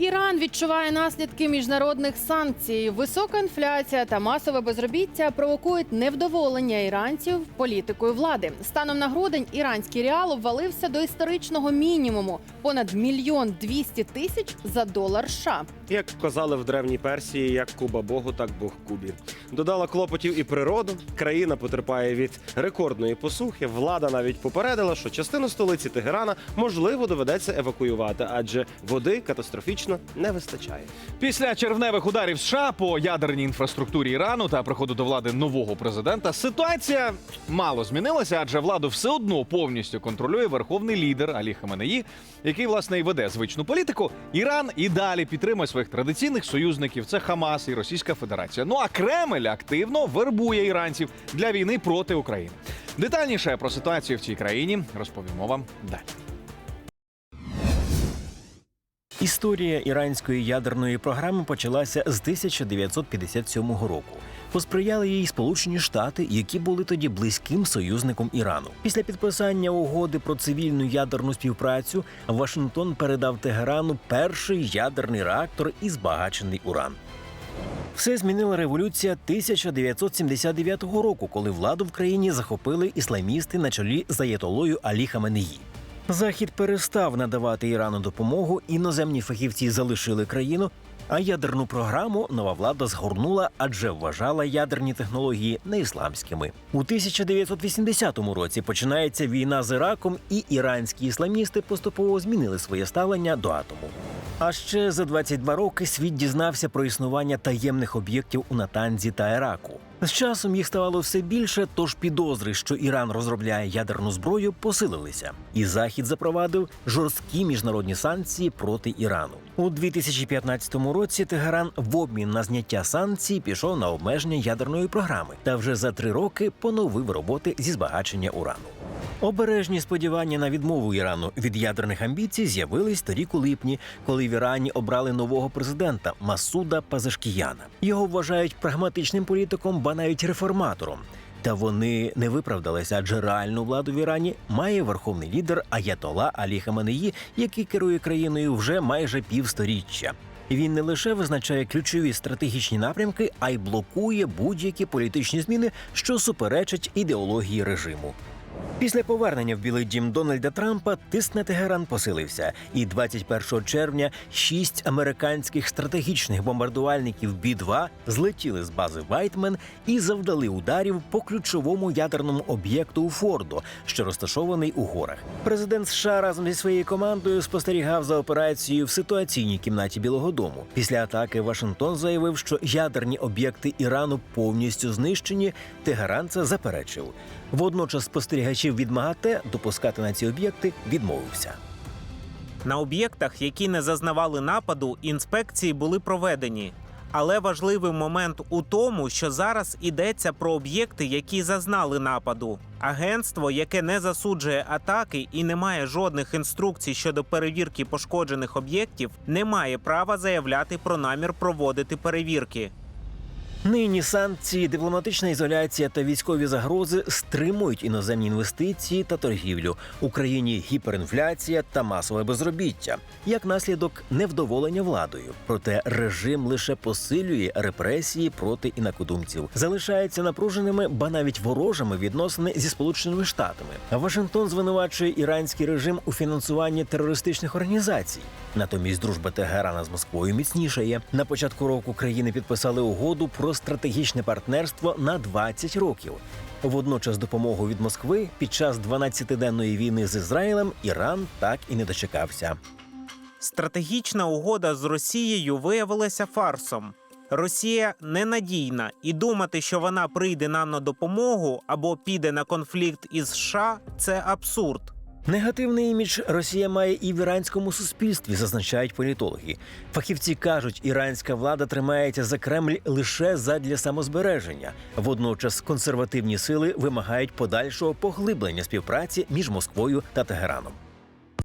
Іран відчуває наслідки міжнародних санкцій. Висока інфляція та масове безробіття провокують невдоволення іранців політикою влади. Станом на грудень іранський реал обвалився до історичного мінімуму понад мільйон двісті тисяч за долар США. Як казали в древній Персії, як Куба Богу, так Бог Кубі. Додала клопотів і природу. Країна потерпає від рекордної посухи. Влада навіть попередила, що частину столиці Тегерана можливо доведеться евакуювати, адже води катастрофічно не вистачає. Після червневих ударів США по ядерній інфраструктурі Ірану та приходу до влади нового президента ситуація мало змінилася, адже владу все одно повністю контролює верховний лідер Алі Хаменеї, який власне і веде звичну політику. Іран і далі підтримує своїх традиційних союзників. Це Хамас і Російська Федерація. Ну а Кремль активно вербує іранців для війни проти України. Детальніше про ситуацію в цій країні розповімо вам далі. Історія іранської ядерної програми почалася з 1957 року. Посприяли їй Сполучені Штати, які були тоді близьким союзником Ірану. Після підписання угоди про цивільну ядерну співпрацю Вашингтон передав Тегерану перший ядерний реактор і збагачений уран. Все змінила революція 1979 року, коли владу в країні захопили ісламісти на чолі з аєтолою Алі Хаменеї. Захід перестав надавати Ірану допомогу, іноземні фахівці залишили країну, а ядерну програму нова влада згорнула, адже вважала ядерні технології не ісламськими. У 1980 році починається війна з Іраком, і іранські ісламісти поступово змінили своє ставлення до атому. А ще за 22 роки світ дізнався про існування таємних об'єктів у Натанзі та Іраку. З часом їх ставало все більше, тож підозри, що Іран розробляє ядерну зброю, посилилися. І Захід запровадив жорсткі міжнародні санкції проти Ірану. У 2015 році Тегеран в обмін на зняття санкцій пішов на обмеження ядерної програми та вже за три роки поновив роботи зі збагачення урану. Обережні сподівання на відмову Ірану від ядерних амбіцій з'явились торік у липні, коли в Ірані обрали нового президента Масуда Пазашкіяна. Його вважають прагматичним політиком, ба навіть реформатором. Та вони не виправдалися, адже реальну владу в Ірані має верховний лідер Аятола Алі Хаменеї, який керує країною вже майже півсторіччя. Він не лише визначає ключові стратегічні напрямки, а й блокує будь-які політичні зміни, що суперечать ідеології режиму. Після повернення в Білий Дім Дональда Трампа тиск на Тегеран посилився, і 21 червня шість американських стратегічних бомбардувальників Бі-2 злетіли з бази Вайтмен і завдали ударів по ключовому ядерному об'єкту у Фордо, що розташований у горах. Президент США разом зі своєю командою спостерігав за операцією в ситуаційній кімнаті Білого Дому. Після атаки Вашингтон заявив, що ядерні об'єкти Ірану повністю знищені. Тегеран це заперечив. Водночас спостерігачів від МАГАТЕ допускати на ці об'єкти відмовився. На об'єктах, які не зазнавали нападу, інспекції були проведені. Але важливий момент у тому, що зараз йдеться про об'єкти, які зазнали нападу. Агентство, яке не засуджує атаки і не має жодних інструкцій щодо перевірки пошкоджених об'єктів, не має права заявляти про намір проводити перевірки. Нині санкції, дипломатична ізоляція та військові загрози стримують іноземні інвестиції та торгівлю. Україні гіперінфляція та масове безробіття як наслідок невдоволення владою. Проте режим лише посилює репресії проти інакодумців, залишається напруженими, ба навіть ворожими відносини зі сполученими штатами. Вашингтон звинувачує іранський режим у фінансуванні терористичних організацій. Натомість дружба Тегерана з Москвою міцнішає. На початку року країни підписали угоду стратегічне партнерство на 20 років. Водночас допомогу від Москви під час 12-денної війни з Ізраїлем Іран так і не дочекався. Стратегічна угода з Росією виявилася фарсом. Росія ненадійна, і думати, що вона прийде нам на допомогу або піде на конфлікт із США – це абсурд. Негативний імідж Росія має і в іранському суспільстві, зазначають політологи. Фахівці кажуть, іранська влада тримається за Кремль лише задля самозбереження. Водночас консервативні сили вимагають подальшого поглиблення співпраці між Москвою та Тегераном.